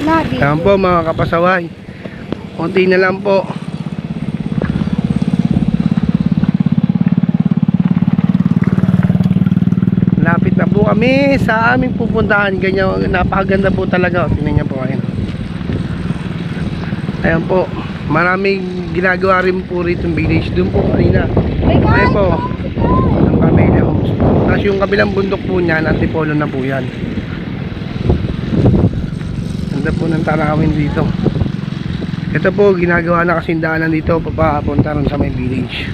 Lagi. Ayan po mga kapasaway. Konti na lang po. Lapit na po kami sa aming pupuntahan. Ganyan, napakaganda po talaga. Tingnan niyo po ayun. Ayan po. Maraming ginagawa rin po rito yung village. Doon po kanina. Ayan po. Ang Homes. Tapos yung kabilang bundok po niyan, antipolo na po yan. Ng tanawin dito. Ito po, ginagawa na kasing daanan dito papapunta ron sa may village.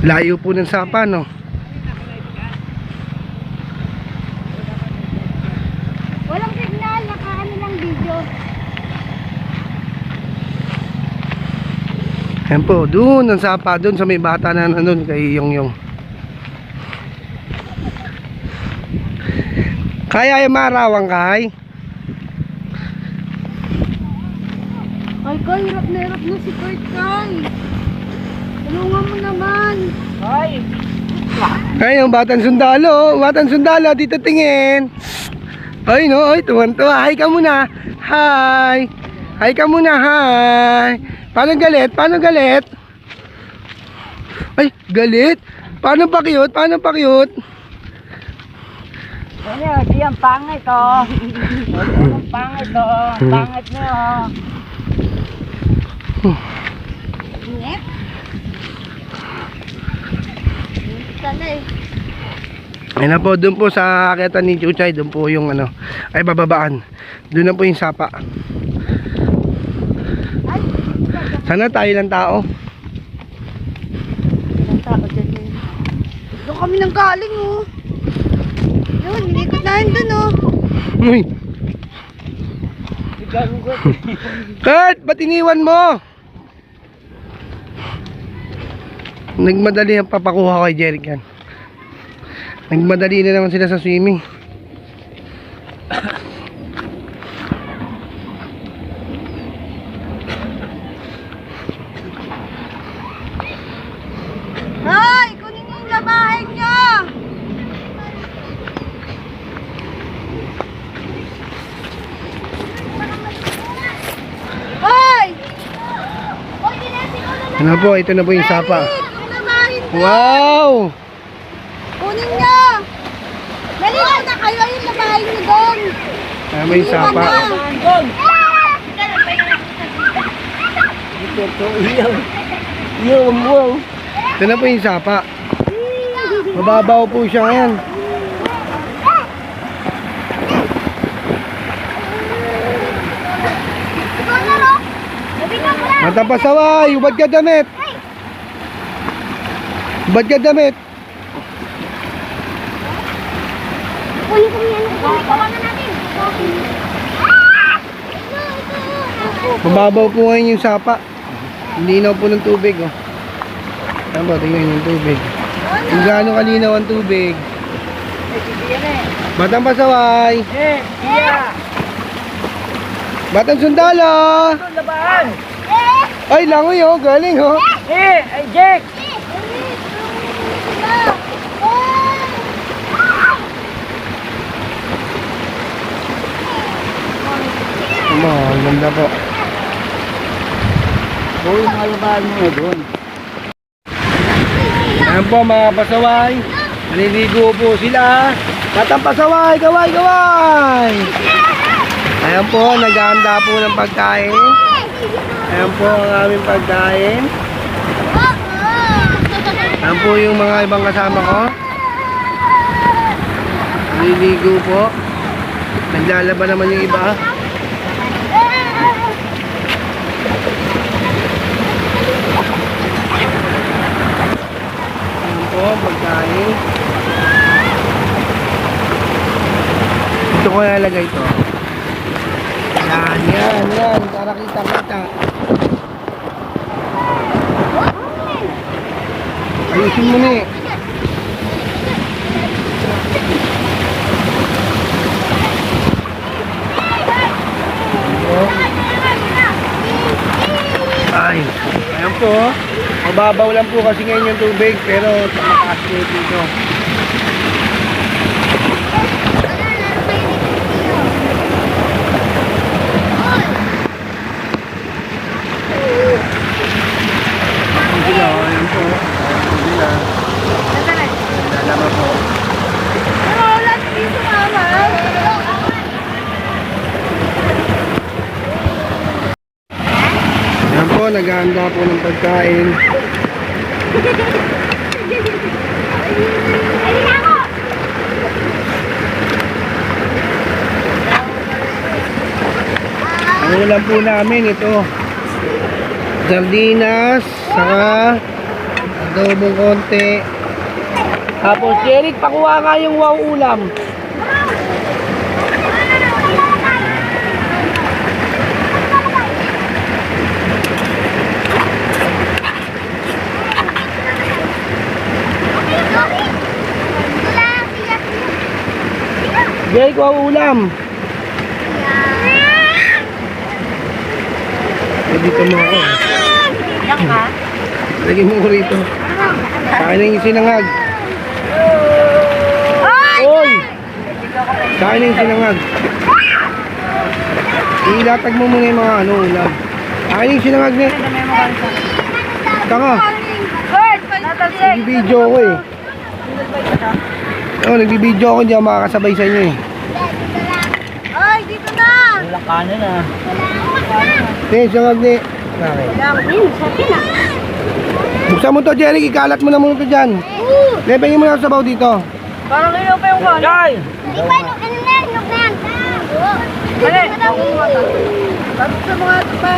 Layo po ng sapa, no? Walang signal, nakaano lang video. Yan po, doon ang sapa, doon sa may bata na nandun kay Yung Yung. Kaya yung marawang kay? Ay, Kay, hirap na hirap na si Kurt, Kay. Tulungan mo naman. Ay. Ay, yung batang sundalo, oh. batang sundalo, dito tingin. Ay, no, ay, tuwan-tuwa. Hi ka muna. Hi. Hi ka muna, hi. Paano galit? Paano galit? Ay, galit? Paano pa cute? Paano pa cute? Ano, di ang pangit, oh. Ang pangit, oh. Pangit niyo, oh. Init? Init ka na, eh. Ayun na po, doon po sa akita ni Chuchay, doon po yung ano, ay bababaan. Doon na po yung sapa. Sana tayo lang tao. Ang tao dyan eh. Doon kami nang galing, oh. Yun, inikot na yun dun, oh. Uy. Kurt, ba't iniwan mo? Nagmadali ang papakuha kay Jeric yan. Nagmadali na naman sila sa swimming. Hoy, kunin niyo yung labahin niyo. Hoy! Ano po, ito na po yung sapa. Wow! Kunin niyo. Naligo na kayo yung labahin niyo doon. Ayan mo yung sapa. Ito na po yung sapa. Mababaw po siya ngayon. Matapasaway, ubad ka damit. Ubad ka damit. Mababaw po ngayon yung sapa. Linaw po ng tubig, oh. Po, tingnan yung tubig. Kung gaano kalinaw ang tubig. Batang pasaway. Eh, iya. Batang sundalo. Ay, langoy, oh. Galing, oh. Eh, ay Jack. Ano, ang ganda po. Boy, malaban mo doon. Ayan po, mga pasaway. Naliligo po sila. Batang pasaway, gaway, gaway. Ayan po, naghahanda po ng pagkain. Ayan po ang aming pagkain. Ayan po yung mga ibang kasama ko. Naliligo po. Naglalaba naman yung iba. Ayan po, pagkain. Dito ko ilalagay ito. Yan, yan. Para kita-kita. Ayusin mo ni. Ay, ayan po. Mababaw lang po kasi ngayon yung tubig, pero mataas po dito. Oh, ayan po. Sila. Lalaman po. Pero wala dito mama. Ayan po, naghahanda po ng pagkain. Ang ulam po namin ito. Sardinas, saka adobong konti. Tapos, Eric, pakuha nga yung wow ulam. Jake, wow ulam. Eh, dito mo ako. Lagyan mo ko rito. Kain ng sinangag. Oy! Kain ng sinangag. Ilatag mo muna yung mga ano ulam. Kain ng sinangag ni. Tanga, Bird, natalsik. nagbibideo ako eh. Oo, nagbibideo ako, hindi ako makakasabay sa inyo eh. Ay, dito na. Wala kanin ah. Ni, sinangag ni. Okay. Buksan mo to, Jerry. Ikalat mo na muna to dyan. Lepengin mo na sa sabaw dito. Parang ilaw pa yung kanin. Jay! Dali, ako mo ito. Bakit sa mga pa?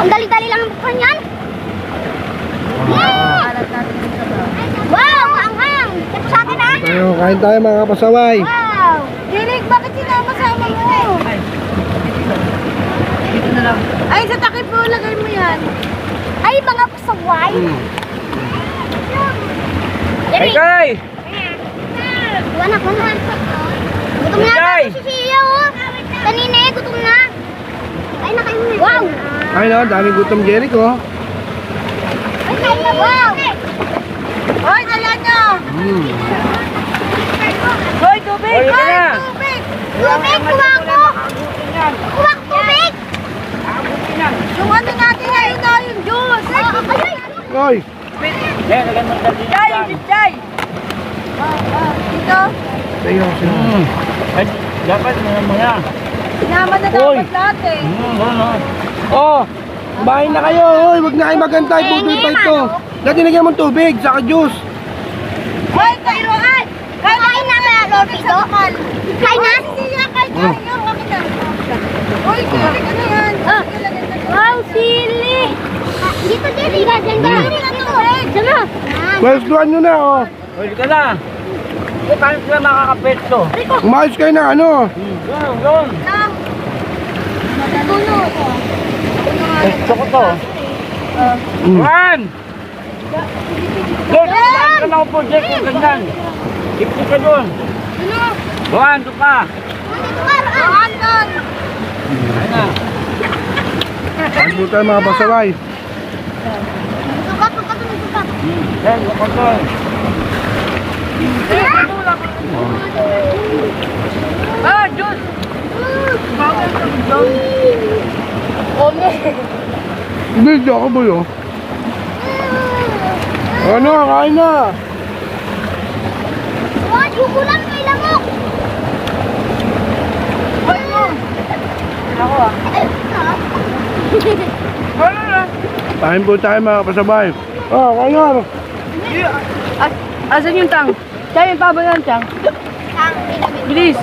Ang dali-dali lang ang buksan yan. Wow, ang hang. Ito sa akin ah. Tayo, kain tayo mga kapasaway. Wow. Dilig, bakit sinama-sama mo? Dito na lang. Ay, sa takip mo, lagay mo yan. Ay, mga pasaway. Hmm. Hey, Kay! Iwan ako na. Gutom na ako si Sia oh. Kanina eh, gutom na. Ay, nakain mo na. Wow. Ay no, daming gutom Jericho. Ay, kain na. Wow. Hoy, dala nyo! Hmm. Hoy, tubig! Hoy, Hoy, na. tubig! Tubig, kuha ko. Kuha ko tubig. Yung ano natin ngayon na, yung juice! Ay, ay, ay. Oy, Jay, lagyan mo dali. Jay! Ah, ah, dito, tayo sila. Hmm. Ay, dapat mo muna. sinama na dapat natin. Hmm, ano? Oh, kumain na kayo. Hoy, wag na kayo magantay. Putol pa ito. Dati nagyan mong tubig, saka juice. Hoy, kayo ay! Kain Kain na ba, Lord Pido? Kain na? Siya, kain na! Oh. Yung akin na. Hoy, tubig ano yan? Ah. Wow, sili. Ah, Dito, dito. Dito, dito. Na. Pwesto nyo na, oh. Pwede ka na. Eh, paano sila makakapetso? Umayos kayo na, ano. Hmm, yun, yun. Tuno. Gusto ko to. Hmm. Juan! Jake, saan ka na ako po, Jake, kung ganyan? Ipsi ka doon. Juan, doon ka. Ayun na. Kain po tayo mga pasaway. Dito ako doon. Ah, juice! Bawal sa juice. Kone. Hindi, ako ba yun? Ano, kain na. Wow, yuko lang, may lamok. Hoy mo! Ako ah. Ano na? Kain po tayo mga pasaway. Oh, na. As, asan yung tang? Tayo yung ng tang. Ang, Bilis!